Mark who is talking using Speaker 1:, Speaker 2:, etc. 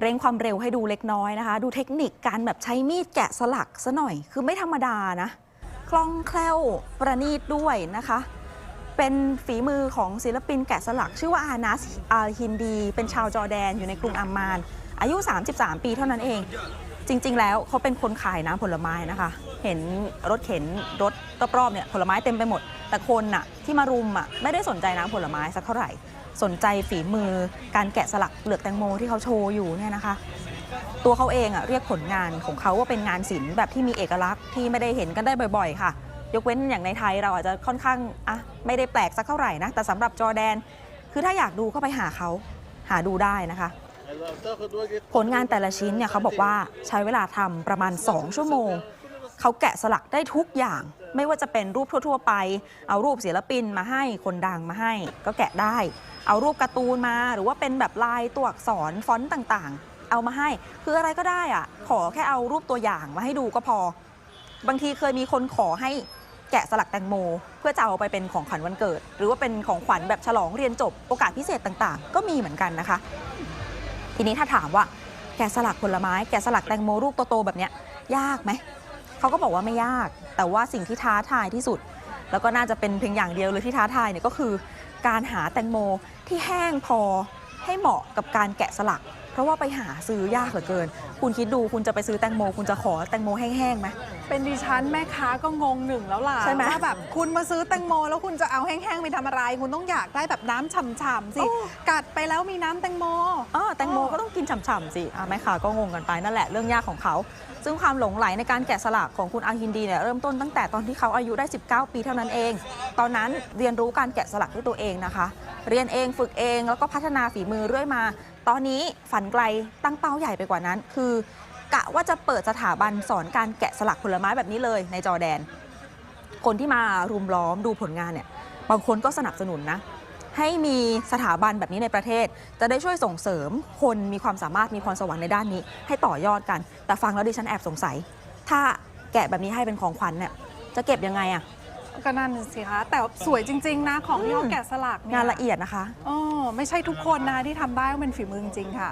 Speaker 1: เร่งความเร็วให้ดูเล็กน้อยนะคะ ดูเทคนิคการแบบใช้มีดแกะสลักซะหน่อย คือไม่ธรรมดานะคล่องแคล่วประณีตด้วยนะคะ เป็นฝีมือของศิลปินแกะสลัก ชื่อว่าอานัสอาฮินดี เป็นชาวจอแดนอยู่ในกรุงอัมมาน อายุ 33 ปีเท่านั้นเอง จริง ๆ แล้วเขาเป็นคนขายน้ำผลไม้นะคะ เห็นรถเข็นรถรอบๆเนี่ยผลไม้เต็มไปหมด แต่คนน่ะที่มารุมอะไม่ได้สนใจน้ำผลไม้สักเท่าไหร่ สนใจฝีมือการแกะสลักเปลือกแตงโมที่เขาโชว์อยู่เนี่ยนะคะ ตัวเขาเองอะเรียกผลงานของเขาว่าเป็นงานศิลป์แบบที่มีเอกลักษณ์ที่ไม่ได้เห็นกันได้บ่อย ๆ ค่ะ ยกเว้นอย่างในไทยเราอาจจะค่อนข้างอะไม่ได้แปลกสักเท่าไหร่นะแต่สำหรับจอแดน คือถ้าอยากดูก็ไปหาเขาหาดูได้นะคะ ผลงานแต่ละชิ้นเนี่ยเขาบอกว่าใช้เวลาทำประมาณ 2 ชั่วโมง เขาแกะสลักได้ทุกอย่าง ไม่ว่าจะเป็นรูปทั่ว ๆ ไป เอารูปศิลปินมาให้คนดังมาให้ ก็แกะได้ เอารูปการ์ตูนมาหรือว่าเป็นแบบลายตัวอักษรฟอนต์ต่างๆ เอามาให้คืออะไรก็ได้อะขอแค่เอารูปตัวอย่างมาให้ดูก็พอ บางทีเคยมีคนขอให้แกะสลักแตงโม เพื่อจะเอาไปเป็นของขวัญวันเกิด หรือว่าเป็นของขวัญแบบฉลองเรียนจบโอกาสพิเศษต่างๆ ก็มีเหมือนกันนะคะ ทีนี้ถ้าถามว่าแกะสลักผลไม้ แกะสลักแตงโมลูกโตๆแบบเนี้ยยากไหม เขาก็บอกว่าไม่ยาก แต่ว่าสิ่งที่ท้าทายที่สุด แล้วก็น่าจะเป็นเพียงอย่างเดียวเลยที่ท้าทายเนี่ยก็คือ การหาแตงโมที่แห้งพอให้เหมาะกับการแกะสลัก เพราะว่าไปหาซื้อยากเหลือเกิน คุณคิดดูคุณจะไปซื้อแตงโม คุณจะขอแตงโมแห้งๆไหม
Speaker 2: เป็นดิฉันแม่ค้าก็งงหนึ่งแล้วล่ะ
Speaker 1: ใช่ไหม
Speaker 2: ว่าแบบคุณมาซื้อแตงโม แล้วคุณจะเอาแห้งๆไปทำอะไร คุณต้องอยากได้แบบน้ำฉ่ำๆสิ
Speaker 1: โอ้
Speaker 2: กัดไปแล้วมีน้ำแตงโม
Speaker 1: อ๋อแตงโมก็ต้องกินฉ่ำๆสิอะแม่ค้าก็งงกันไปนั่นแหละเรื่องยากของเขา ซึ่งความหลงไหลในการแกะสลักของคุณอาฮินดีเนี่ยเริ่มต้นตั้งแต่ตอนที่เขาอายุได้ 19 ปีเท่านั้นเอง ตอนนั้นเรียนรู้การแกะสลักด้วยตัวเองนะคะ เรียนเองฝึกเอง แล้วก็พัฒนาฝีมือเรื่อยมา ตอนนี้ฝันไกลตั้งเป้าใหญ่ไปกว่านั้น คือกะว่าจะเปิดสถาบันสอนการแกะสลักผลไม้แบบนี้เลยในจอแดน คนที่มารุมล้อมดูผลงานเนี่ยบางคนก็สนับสนุนนะให้มีสถาบันแบบนี้ในประเทศ จะได้ช่วยส่งเสริมคนมีความสามารถมีพรสวรรค์ในด้านนี้ ให้ต่อยอดกัน แต่ฟังแล้วดิฉันแอบสงสัย ถ้าแกะแบบนี้ให้เป็นของขวัญเนี่ยจะเก็บยังไงอะ
Speaker 2: ก็นั่นสิคะแต่สวยจริง ๆ นะ ของที่เขาแกะสลักเนี่ย
Speaker 1: งานละเอียดนะคะ
Speaker 2: อ๋อไม่ใช่ทุกคนนะที่ทำได้ว่าเป็นฝีมือจริงๆค่ะ